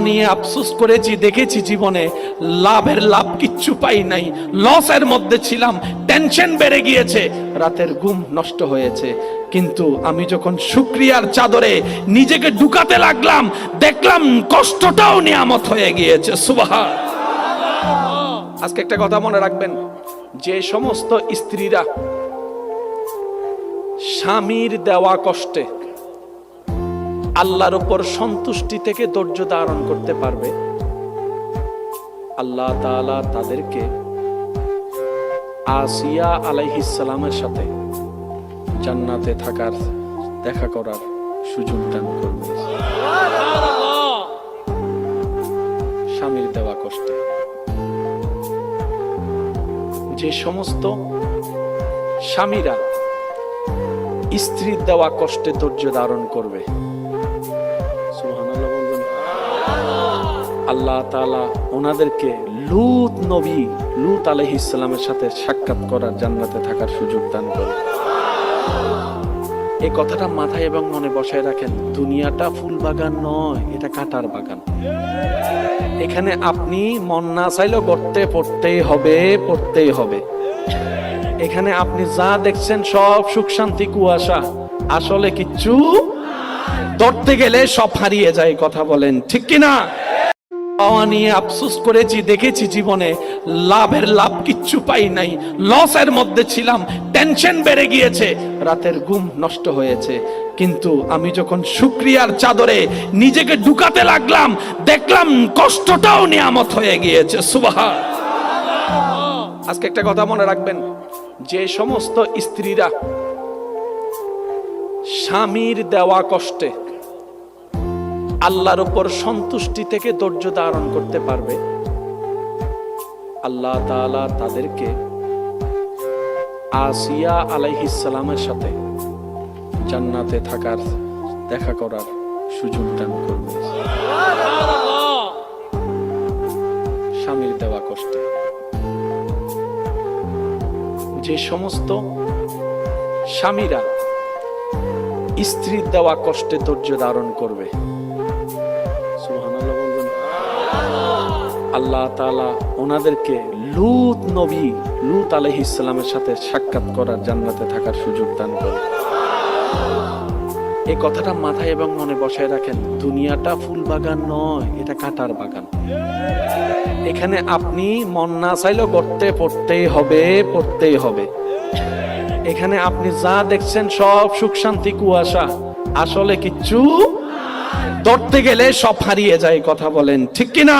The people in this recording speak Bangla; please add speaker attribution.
Speaker 1: নিয়ে আফসোস করেছি, দেখেছি জীবনে। লাভের লাভ কিচ্ছু পাই নাই। লসের মধ্যে ছিলাম টেনশন বেড়ে গিয়েছে। রাতের ঘুম নষ্ট হয়েছে। কিন্তু আমি যখন শুক্রিয়ার চাদরে নিজেকে ঢুকাতে লাগলাম, দেখলাম কষ্টটাও নিয়ামত হয়ে গিয়েছে। সুবাহ আজকে একটা কথা মনে রাখবেন, যে সমস্ত স্ত্রীরা স্বামীর দেওয়া কষ্টে আল্লাহর উপর সন্তুষ্টি থেকে ধৈর্য ধারণ করতে পারবে। আল্লাহ তাআলা তাদেরকে আসিয়া আলাইহিসসালামের সাথে জান্নাতে থাকার দেখা করার সুযোগ দান করবে। স্বামীর দেওয়া কষ্টে। যে সমস্ত স্বামীরা স্ত্রীর দেওয়া কষ্টে ধৈর্য ধারণ করবে আল্লাহ তালা ওনাদেরকে লুত নবী, লুত আলাইহিস ইসলামের সাথে সাক্ষাৎ করার জান্নাতে থাকার সুযোগ দান করে। এই কথাটা মাথায় এবং মনে বসায় রাখেন, দুনিয়াটা ফুল বাগান নয়, এটা কাটার বাগান। এখানে আপনি মন না চাইলেও গড়তে পড়তেই হবে পড়তেই হবে। এখানে আপনি যা দেখছেন সব সুখ, শান্তি, কুয়াশা। আসলে কিচ্ছু ধরতে গেলে সব হারিয়ে যায়, কথা বলেন। ঠিক কিনা? পাওয়া নিয়ে আফসোস করেছি, দেখেছি জীবনে লাভের লাভ কিচ্ছু পাই নাই। লসের মধ্যে ছিলাম টেনশন বেড়ে গিয়েছে, রাতের ঘুম নষ্ট হয়েছে। কিন্তু আমি যখন শুক্রিয়ার চাদরে নিজেকে ঢুকাতে লাগলাম, দেখলাম কষ্টটাও নিয়ামত হয়ে গিয়েছে। সুবাহা আজকে একটা কথা মনে রাখবেন, যে সমস্ত স্ত্রীরা স্বামীর দেওয়া কষ্টে আল্লাহর উপর সন্তুষ্টি থেকে ধৈর্য ধারণ করতে পারবে। আল্লাহ তাআলা তাদেরকে আসিয়া আলাইহিসসালামের সাথে জান্নাতে থাকার দেখা করার সুযোগ দান করবে। স্বামীর দেওয়া কষ্টে। যে সমস্ত স্বামীরা স্ত্রীর দেওয়া কষ্টে ধৈর্য ধারণ করবে আল্লাহ তালা ওনাদেরকে লুত নবী, লুত আলাইহিস ইসলামের সাথে সাক্ষাৎ করার জান্নাতে থাকার সুযোগ দান করে। এই কথাটা মাথায় এবং মনে বসায় রাখেন, দুনিয়াটা ফুল বাগান নয়, এটা কাটার বাগান। এখানে আপনি মন না চাইলেও গড়তে পড়তেই হবে পড়তেই হবে। এখানে আপনি যা দেখছেন সব সুখ শান্তি, কুয়াশা। আসলে কিচ্ছু ধরতে গেলে সব হারিয়ে যায়, কথা বলেন। ঠিক কিনা?